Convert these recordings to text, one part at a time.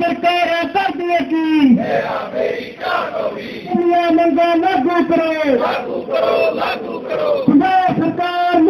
ਸਰਕਾਰਾਂ ਕਰਦੀਆਂ ਕੀ ਮੇਰਾ ਮੇਰੀ ਚਾਹ ਹੋਗੀ ਮੰਗਾਂ ਲਾਗੂ ਕਰੋ। ਲਾਗੂ ਕਰੋ ਲਾਗੂ ਕਰੋ। ਸਰਕਾਰ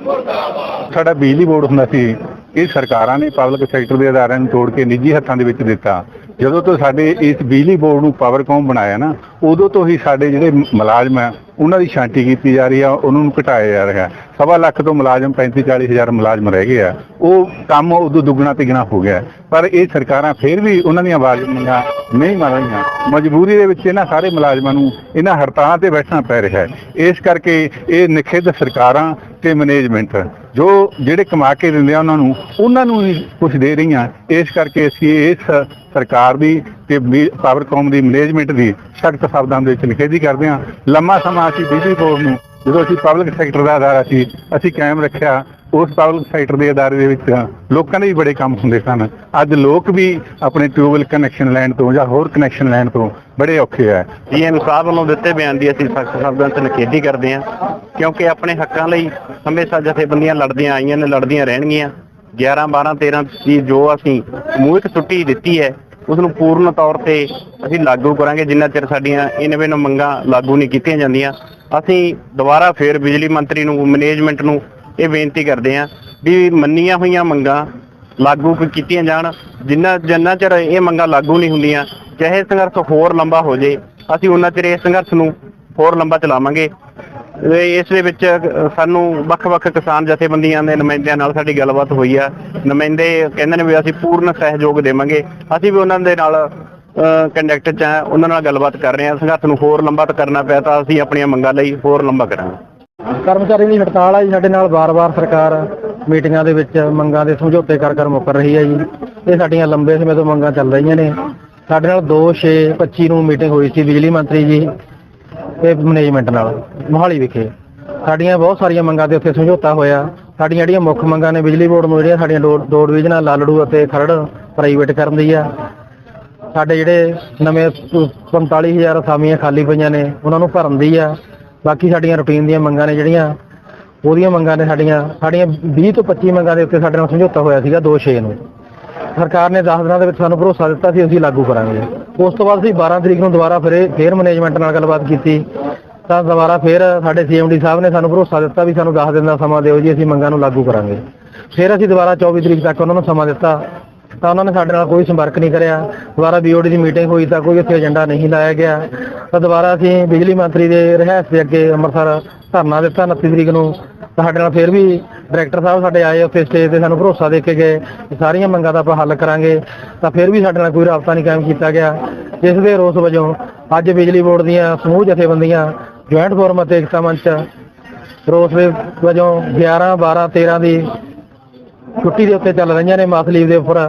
ਮੁਰਦਾਬਾਦ। ਸਾਡਾ ਬਿਜਲੀ ਬੋਰਡ ਹੁੰਦਾ ਸੀ ਇਹ ਸਰਕਾਰਾਂ ਨੇ ਪਬਲਿਕ ਸੈਕਟਰ ਦੇ ਅਦਾਰਿਆਂ ਨੂੰ ਤੋੜ ਕੇ ਨਿੱਜੀ ਹੱਥਾਂ ਦੇ ਵਿੱਚ ਦਿੱਤਾ। ਜਦੋਂ ਤੋਂ ਸਾਡੇ ਇਸ ਬਿਜਲੀ ਬੋਰਡ ਨੂੰ ਪਾਵਰਕੌਮ ਬਣਾਇਆ ਨਾ, ਉਦੋਂ ਤੋਂ ਹੀ ਸਾਡੇ ਜਿਹੜੇ ਮੁਲਾਜ਼ਮ ਆ, ਉਹਨਾਂ ਦੀ ਛਾਂਟੀ ਕੀਤੀ ਜਾ ਰਹੀ ਆ, ਉਹਨਾਂ ਨੂੰ ਘਟਾਇਆ ਜਾ ਰਿਹਾ। ਸਵਾ ਲੱਖ ਤੋਂ ਮੁਲਾਜ਼ਮ 35 40 ਹਜ਼ਾਰ ਮੁਲਾਜ਼ਮ ਰਹਿ ਗਏ ਆ। ਉਹ ਕੰਮ ਉਦੋਂ ਦੁੱਗਣਾ ਤਿਗਣਾ ਹੋ ਗਿਆ। ਪਰ ਇਹ ਸਰਕਾਰਾਂ ਫੇਰ ਵੀ ਉਹਨਾਂ ਦੀਆਂ ਆਵਾਜ਼ ਮੰਗਾਂ ਨਹੀਂ ਮੰਨ ਰਹੀਆਂ। ਮਜਬੂਰੀ ਦੇ ਵਿੱਚ ਇਹਨਾਂ ਸਾਰੇ ਮੁਲਾਜ਼ਮਾਂ ਨੂੰ ਇਹਨਾਂ ਹੜਤਾਲਾਂ ਤੇ ਬੈਠਣਾ ਪੈ ਰਿਹਾ ਹੈ। ਇਸ ਕਰਕੇ ਇਹ ਨਿਖੇਧ ਸਰਕਾਰਾਂ ਤੇ ਮੈਨੇਜਮੈਂਟ ਜੋ ਜਿਹੜੇ ਕਮਾ ਕੇ ਦਿੰਦੇ ਆ ਉਹਨਾਂ ਨੂੰ ਉਹਨਾਂ ਨੂੰ ਹੀ ਕੁਝ ਦੇ ਰਹੀਆਂ। ਇਸ ਕਰਕੇ ਅਸੀਂ ਇਸ ਸਰਕਾਰ ਦੀ ਤੇ ਪਾਵਰਕੌਮ ਦੀ ਮੈਨੇਜਮੈਂਟ ਦੀ ਸਖਤ ਸ਼ਬਦਾਂ ਦੇ ਵਿੱਚ ਨਿਖੇਧੀ ਕਰਦੇ ਹਾਂ। ਲੰਮਾ ਸਮਾਂ ਅਸੀਂ ਬਿਜਲੀ ਬੋਰਡ ਨੂੰ, ਜਦੋਂ ਅਸੀਂ ਪਬਲਿਕ ਸੈਕਟਰ ਦਾ ਅਦਾਰਾ ਸੀ ਅਸੀਂ ਕਾਇਮ ਰੱਖਿਆ ਉਸ ਪਾਵਰ ਸੈਕਟਰ ਦੇ ਅਦਾਰੇ ਦੇ ਵਿੱਚ ਲੋਕਾਂ ਦੇ ਵੀ ਬੜੇ ਕੰਮ ਹੁੰਦੇ ਸਨ। ਅੱਜ ਲੋਕ ਵੀ ਆਪਣੇ ਟਿਊਬਵੈਲ ਕਨੈਕਸ਼ਨ ਲੈਣ ਤੋਂ ਜਾਂ ਹੋਰ ਕਨੈਕਸ਼ਨ ਲੈਣ ਤੋਂ ਬੜੇ ਔਖੇ ਆ। ਪੀਐਮ ਸਾਹਿਬ ਵੱਲੋਂ ਦਿੱਤੇ ਬਿਆਨ ਦੀ ਅਸੀਂ ਸਖਤ ਸ਼ਬਦਾਂ 'ਚ ਨਿਖੇਧੀ ਕਰਦੇ ਹਾਂ, ਕਿਉਂਕਿ ਆਪਣੇ ਹੱਕਾਂ ਲਈ ਹਮੇਸ਼ਾ ਜਥੇਬੰਦੀਆਂ ਲੜਦੀਆਂ ਆਈਆਂ ਨੇ, ਲੜਦੀਆਂ ਰਹਿਣਗੀਆਂ। 11 12 13 ਦੀ ਜੋ ਅਸੀਂ ਮੂਹਿਕ ਛੁੱਟੀ ਦਿੱਤੀ ਹੈ ਉਸ ਨੂੰ ਪੂਰਨ ਤੌਰ ਤੇ ਅਸੀਂ ਲਾਗੂ ਕਰਾਂਗੇ। ਜਿੰਨਾ ਚਿਰ ਸਾਡੀਆਂ ਇਨਵੇਂ ਨੂੰ ਮੰਗਾਂ ਲਾਗੂ ਨਹੀਂ ਕੀਤੀਆਂ ਜਾਂਦੀਆਂ, ਅਸੀਂ ਦੁਬਾਰਾ ਫੇਰ ਬਿਜਲੀ ਮੰਤਰੀ ਨੂੰ ਮੈਨੇਜਮੈਂਟ ਨੂੰ ਇਹ ਬੇਨਤੀ ਕਰਦੇ ਹਾਂ ਵੀ ਮੰਨੀਆਂ ਹੋਈਆਂ ਮੰਗਾਂ ਲਾਗੂ ਕੀਤੀਆਂ ਜਾਣ। ਜਿੰਨਾ ਜਿੰਨਾ ਚਿਰ ਇਹ ਮੰਗਾਂ ਲਾਗੂ ਨਹੀਂ ਹੁੰਦੀਆਂ, ਚਾਹੇ ਸੰਘਰਸ਼ ਹੋਰ ਲੰਬਾ ਹੋ ਜੇ, ਅਸੀਂ ਉਹਨਾਂ ਚਿਰ ਇਸ ਸੰਘਰਸ਼ ਨੂੰ ਹੋਰ ਲੰਬਾ ਚਲਾਵਾਂਗੇ। ਇਸ ਦੇ ਵਿੱਚ ਸਾਨੂੰ ਵੱਖ-ਵੱਖ ਕਿਸਾਨ ਜਥੇਬੰਦੀਆਂ ਦੇ ਨੁਮਾਇੰਦਿਆਂ ਨਾਲ ਸਾਡੀ ਗੱਲਬਾਤ ਹੋਈ ਆ। ਨੁਮਾਇੰਦੇ ਕਹਿੰਦੇ ਨੇ ਵੀ ਅਸੀਂ ਪੂਰਨ ਸਹਿਯੋਗ ਦੇਵਾਂਗੇ। ਅਸੀਂ ਵੀ ਉਹਨਾਂ ਦੇ ਨਾਲ ਕੰਡਕਟ ਚ ਉਹਨਾਂ ਨਾਲ ਗੱਲਬਾਤ ਕਰ ਰਹੇ ਹਾਂ। ਸੰਘਰਸ਼ ਨੂੰ ਹੋਰ ਲੰਬਾ ਕਰਨਾ ਪਿਆ ਤਾਂ ਅਸੀਂ ਆਪਣੀਆਂ ਮੰਗਾਂ ਲਈ ਹੋਰ ਲੰਬਾ ਕਰਾਂਗੇ। ਕਰਮਚਾਰੀ ਦੀ ਹੜਤਾਲ ਆ ਜੀ ਸਾਡੇ ਨਾਲ ਵਾਰ-ਵਾਰ ਸਰਕਾਰ ਮੀਟਿੰਗਾਂ ਦੇ ਵਿੱਚ ਮੰਗਾਂ ਦੇ ਸਮਝੌਤੇ ਕਰ ਕਰ ਮੁੱਕਰ ਰਹੀ ਹੈ ਜੀ। ਇਹ ਸਾਡੀਆਂ ਲੰਬੇ ਸਮੇਂ ਤੋਂ ਮੰਗਾਂ ਚੱਲ ਰਹੀਆਂ ਨੇ। ਸਾਡੇ ਨਾਲ 2 6 25 ਨੂੰ ਮੀਟਿੰਗ ਹੋਈ ਸੀ ਬਿਜਲੀ ਮੰਤਰੀ ਜੀ ਤੇ ਮੈਨੇਜਮੈਂਟ ਨਾਲ, ਮੋਹਾਲੀ ਵਿਖੇ। ਸਾਡੀਆਂ ਬਹੁਤ ਸਾਰੀਆਂ ਮੰਗਾਂ ਤੇ ਉੱਥੇ ਸਮਝੌਤਾ ਹੋਇਆ। ਸਾਡੀਆਂ ਜਿਹੜੀਆਂ ਮੁੱਖ ਮੰਗਾਂ ਨੇ ਬਿਜਲੀ ਬੋਰਡ ਨੂੰ ਜਿਹੜੀਆਂ ਸਾਡੀਆਂ ਦੋ ਦੋ ਡਿਵੀਜ਼ਨਾਂ, ਲਾਲੜੂ ਅਤੇ ਖਰੜ, ਪ੍ਰਾਈਵੇਟ ਕਰਨ ਦੀ ਆ। ਸਾਡੇ ਜਿਹੜੇ ਨਵੇਂ 45000 ਅਸਾਮੀਆਂ ਖਾਲੀ ਪਈਆਂ ਨੇ, ਉਹਨਾਂ ਨੂੰ ਭਰਨ ਦੀ ਆ। ਬਾਕੀ ਸਾਡੀਆਂ ਰੁਟੀਨ ਦੀਆਂ ਮੰਗਾਂ ਨੇ ਜਿਹੜੀਆਂ, ਉਹਦੀਆਂ ਮੰਗਾਂ ਨੇ ਸਾਡੀਆਂ ਸਾਡੀਆਂ 20 ਤੋਂ 25 ਮੰਗਾਂ ਦੇ ਉੱਤੇ ਸਾਡੇ ਨਾਲ ਸਮਝੌਤਾ ਹੋਇਆ ਸੀਗਾ 2-6 ਨੂੰ। ਸਰਕਾਰ ਨੇ 10 ਦਿਨਾਂ ਦੇ ਵਿੱਚ ਸਾਨੂੰ ਭਰੋਸਾ ਦਿੱਤਾ ਸੀ, ਅਸੀਂ ਲਾਗੂ ਕਰਾਂਗੇ। ਉਸ ਤੋਂ ਬਾਅਦ ਅਸੀਂ 12 ਤਰੀਕ ਨੂੰ ਦੁਬਾਰਾ ਫਿਰ ਫੇਰ ਮੈਨੇਜਮੈਂਟ ਨਾਲ ਗੱਲਬਾਤ ਕੀਤੀ। ਤਾਂ ਦੁਬਾਰਾ ਫਿਰ ਸਾਡੇ ਸੀਐਮਡੀ ਸਾਹਿਬ ਨੇ ਸਾਨੂੰ ਭਰੋਸਾ ਦਿੱਤਾ ਵੀ ਸਾਨੂੰ 10 ਦਿਨ ਦਾ ਸਮਾਂ ਦਿਓ ਜੀ, ਅਸੀਂ ਮੰਗਾਂ ਨੂੰ ਲਾਗੂ ਕਰਾਂਗੇ। ਫਿਰ ਅਸੀਂ ਦੁਬਾਰਾ 24 ਤਰੀਕ ਤੱਕ ਉਹਨਾਂ ਨੂੰ ਸਮਾਂ ਦਿੱਤਾ। ਤਾਂ ਉਹਨਾਂ ਨੇ ਸਾਡੇ ਨਾਲ ਕੋਈ ਸੰਪਰਕ ਨਹੀਂ ਕਰਿਆ। ਦੁਬਾਰਾ ਬੀਓਡੀ ਦੀ ਮੀਟਿੰਗ ਹੋਈ ਤਾਂ ਕੋਈ ਉੱਥੇ ਏਜੰਡਾ ਨਹੀਂ ਲਾਇਆ ਗਿਆ। ਤਾਂ ਦੁਬਾਰਾ ਅਸੀਂ ਬਿਜਲੀ ਮੰਤਰੀ ਦੇ ਰਹਿਸ ਦੇ ਅੱਗੇ ਅੰਮ੍ਰਿਤਸਰ ਧਰਨਾ ਦਿੱਤਾ 29 ਤਰੀਕ ਨੂੰ। ਸਾਡੇ ਨਾਲ ਫੇਰ ਵੀ ਡਾਇਰੈਕਟਰ ਸਾਹਿਬ ਸਾਡੇ ਆਏ ਉੱਥੇ ਸਟੇਜ ਤੇ ਸਾਨੂੰ ਭਰੋਸਾ ਦੇ ਕੇ ਗਏ ਸਾਰੀਆਂ ਮੰਗਾਂ ਦਾ ਆਪਾਂ ਹੱਲ ਕਰਾਂਗੇ। ਤਾਂ ਫੇਰ ਵੀ ਸਾਡੇ ਨਾਲ ਕੋਈ ਰਾਬਤਾ ਨਹੀਂ ਕਾਇਮ ਕੀਤਾ ਗਿਆ। ਜਿਸ ਦੇ ਰੋਸ ਵਜੋਂ ਅੱਜ ਬਿਜਲੀ ਬੋਰਡ ਦੀਆਂ ਸਮੂਹ ਜਥੇਬੰਦੀਆਂ ਜੁਆਇੰਟ ਫੋਰਮ ਅਤੇ ਇਕਤਾ ਮੰਚ, ਰੋਸ ਦੇ ਵਜੋਂ 11 12 13 ਦੀ ਛੁੱਟੀ ਦੇ ਉੱਤੇ ਚੱਲ ਰਹੀਆਂ ਨੇ ਮਾਸਲੀਵ ਦੇ ਉੱਪਰ।